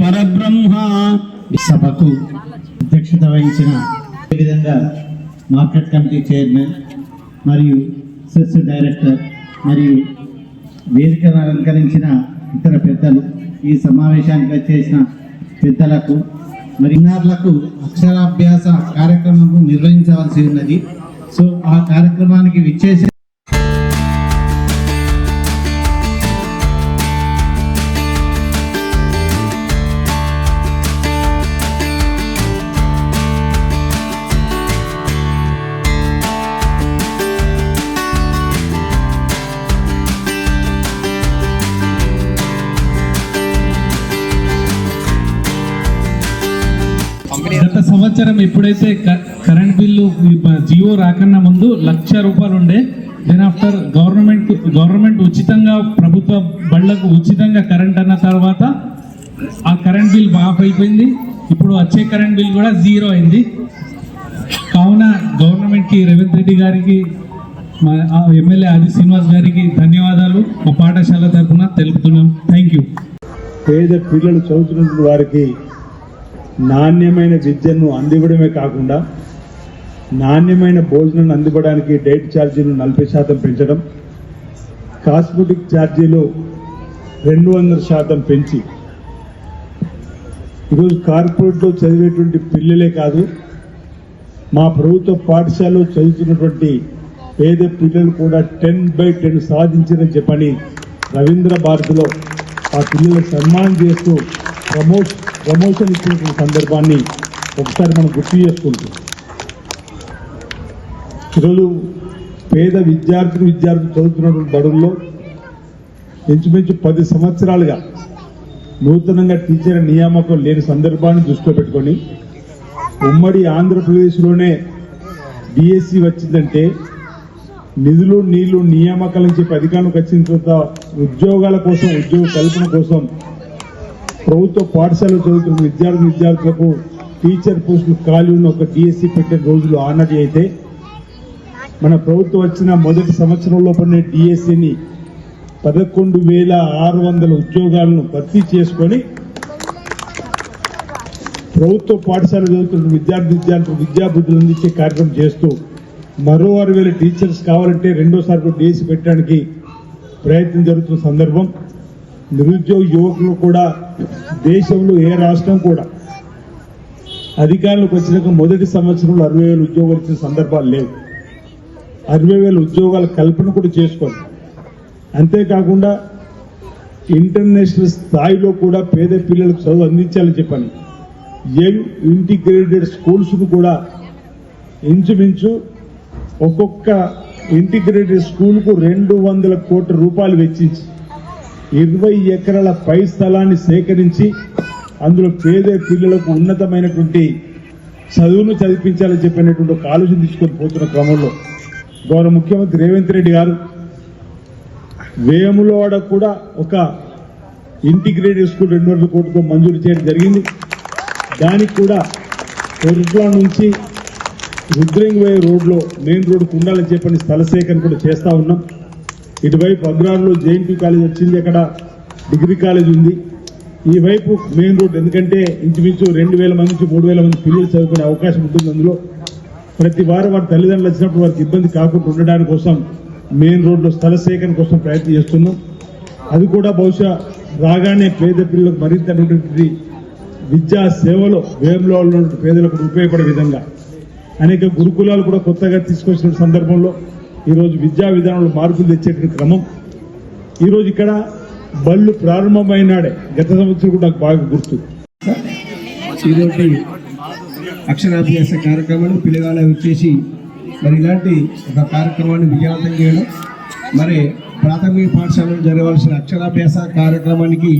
పరబ్రహ్మ సభకు అధ్యక్షత వహించిన విధంగా మార్కెట్ కమిటీ చైర్మన్ మరియు సెస్ డైరెక్టర్ మరియు వేదికను అలంకరించిన ఇతర పెద్దలు ఈ సమావేశానికి వచ్చేసిన పెద్దలకు మరి అక్షరాభ్యాస కార్యక్రమం నిర్వహించవలసి ఉన్నది. సో ఆ కార్యక్రమానికి విచ్చేసి సంవత్సరం ఎప్పుడైతే క- కరెంట్ బిల్లు జియో రాకన్నా ముందు లక్ష రూపాయలు ఉండే. దెన్ ఆఫ్టర్ గవర్నమెంట్ గవర్నమెంట్ ఉచితంగా ప్రభుత్వ బళ్ళకు ఉచితంగా కరెంట్ అన్న తర్వాత ఆ కరెంట్ బిల్ మాఫ్ అయిపోయింది. ఇప్పుడు వచ్చే కరెంట్ బిల్ కూడా జీరో అయింది. కావున గవర్నమెంట్కి రేవంత్ రెడ్డి గారికి మా ఆ ఎమ్మెల్యే ఆది శ్రీనివాస్ గారికి ధన్యవాదాలు. మా పాఠశాల తరఫున తెలుపుతున్నాం. థ్యాంక్ యూ పేద పిల్లలు చదువుతున్న వారికి నాణ్యమైన విద్యను అందివ్వడమే కాకుండా నాణ్యమైన భోజనం అందివ్వడానికి డైట్ ఛార్జీలు నలభై శాతం పెంచడం కాస్మెటిక్ ఛార్జీలు రెండు వందల శాతం పెంచి ఈరోజు కార్పొరేట్లో చదివేటువంటి పిల్లలే కాదు మా ప్రభుత్వ పాఠశాలలో చదువుతున్నటువంటి పేద పిల్లలు కూడా టెన్ బై టెన్ సాధించారని చెప్పని రవీంద్ర భారతిలో ఆ పిల్లలకు సన్మానం చేస్తూ ప్రమోట్ ప్రమోషన్ ఇచ్చినటువంటి సందర్భాన్ని ఒకసారి మనం గుర్తు చేసుకుంటాం. ఈరోజు పేద విద్యార్థులు విద్యార్థులు చదువుతున్నటువంటి బడుల్లో ఇంచుమించు పది సంవత్సరాలుగా నూతనంగా టీచర్ నియామకం లేని సందర్భాన్ని దృష్టిలో పెట్టుకొని ఉమ్మడి ఆంధ్రప్రదేశ్లోనే డిఎస్సి వచ్చిందంటే నిధులు నీళ్ళు నియామకాల నుంచి అధికారంలోకి వచ్చిన తర్వాత ఉద్యోగాల కోసం ఉద్యోగ కల్పన కోసం ప్రభుత్వ పాఠశాల చదువుతున్న విద్యార్థి విద్యార్థులకు టీచర్ పోస్టులు ఖాళీ ఉన్న ఒక డిఎస్సి పెట్టే రోజులు ఆనది అయితే మన ప్రభుత్వం వచ్చిన మొదటి సంవత్సరంలో పడిన డిఎస్సిని పదకొండు వేల ఆరు వందల ఉద్యోగాలను భర్తీ చేసుకొని ప్రభుత్వ పాఠశాల చదువుతున్న విద్యార్థి విద్యార్థులు విద్యాబుద్ధులు అందించే కార్యక్రమం చేస్తూ మరో ఆరు వేల టీచర్స్ కావాలంటే రెండోసారి కూడా డిఎస్సి పెట్టడానికి ప్రయత్నం జరుగుతున్న సందర్భం నిరుద్యోగ యువకులు కూడా దేశంలో ఏ రాష్ట్రం కూడా అధికారులకు వచ్చినాక మొదటి సంవత్సరంలో అరవై వేల ఉద్యోగాలు ఇచ్చిన సందర్భాలు లేవు. అరవై వేల ఉద్యోగాల కల్పన కూడా చేసుకోండి అంతేకాకుండా ఇంటర్నేషనల్ స్థాయిలో కూడా పేద పిల్లలకు చదువు అందించాలని చెప్పాను యంగ్ ఇంటిగ్రేటెడ్ స్కూల్స్ను కూడా ఇంచుమించు ఒక్కొక్క ఇంటిగ్రేటెడ్ స్కూల్కు రెండు వందల కోట్ల రూపాయలు వెచ్చించి ఇరవై ఎకరాల పై స్థలాన్ని సేకరించి అందులో పేద పిల్లలకు ఉన్నతమైనటువంటి చదువును చదివించాలని చెప్పినటువంటి ఒక ఆలోచన తీసుకొని పోతున్న క్రమంలో గౌరవ ముఖ్యమంత్రి రేవంత్ రెడ్డి గారు వేములవాడ కూడా ఒక ఇంటిగ్రేటెడ్ స్కూల్ రెండు వందల కోట్లతో మంజూరు చేయడం జరిగింది. దానికి కూడా కొరుట్ల నుంచి రుద్రంగివై రోడ్లో మెయిన్ రోడ్కు ఉండాలని చెప్పని స్థల సేకరణ కూడా చేస్తూ ఉన్నాం. ఇటువైపు అగ్రాల్లో జేఎన్టీ కాలేజ్ వచ్చింది అక్కడ డిగ్రీ కాలేజ్ ఉంది. ఈ వైపు మెయిన్ రోడ్ ఎందుకంటే ఇంచుమించు రెండు వేల మంది నుంచి మూడు వేల మంది పిల్లలు చదువుకునే అవకాశం ఉంటుంది అందులో. ప్రతి వారం వారి తల్లిదండ్రులు వచ్చినప్పుడు వారికి ఇబ్బంది కాకుండా ఉండడానికి కోసం మెయిన్ రోడ్లో స్థల సేకరణ కోసం ప్రయత్నం చేస్తున్నాం. అది కూడా బహుశా రాగానే పేద పిల్లలకు మరింత అనేటువంటి విద్యా సేవలో వేములో ఉన్నటువంటి పేదలకు ఉపయోగపడే విధంగా. అనేక గురుకులాలు కూడా కొత్తగా తీసుకొచ్చిన సందర్భంలో ఈరోజు విద్యా విధానంలో మార్పులు తెచ్చేటువంటి క్రమం. ఈరోజు ఇక్కడ బళ్ళు ప్రారంభమైనాడే. గత సంవత్సరం కూడా నాకు బాగా గుర్తు. అక్షరాభ్యాస కార్యక్రమాన్ని పిల్లగాళ్ళ వచ్చేసి మరి ఇలాంటి ఒక కార్యక్రమాన్ని విజయవంతం చేయడం. మరి ప్రాథమిక పాఠశాలలో జరగవలసిన అక్షరాభ్యాస కార్యక్రమానికి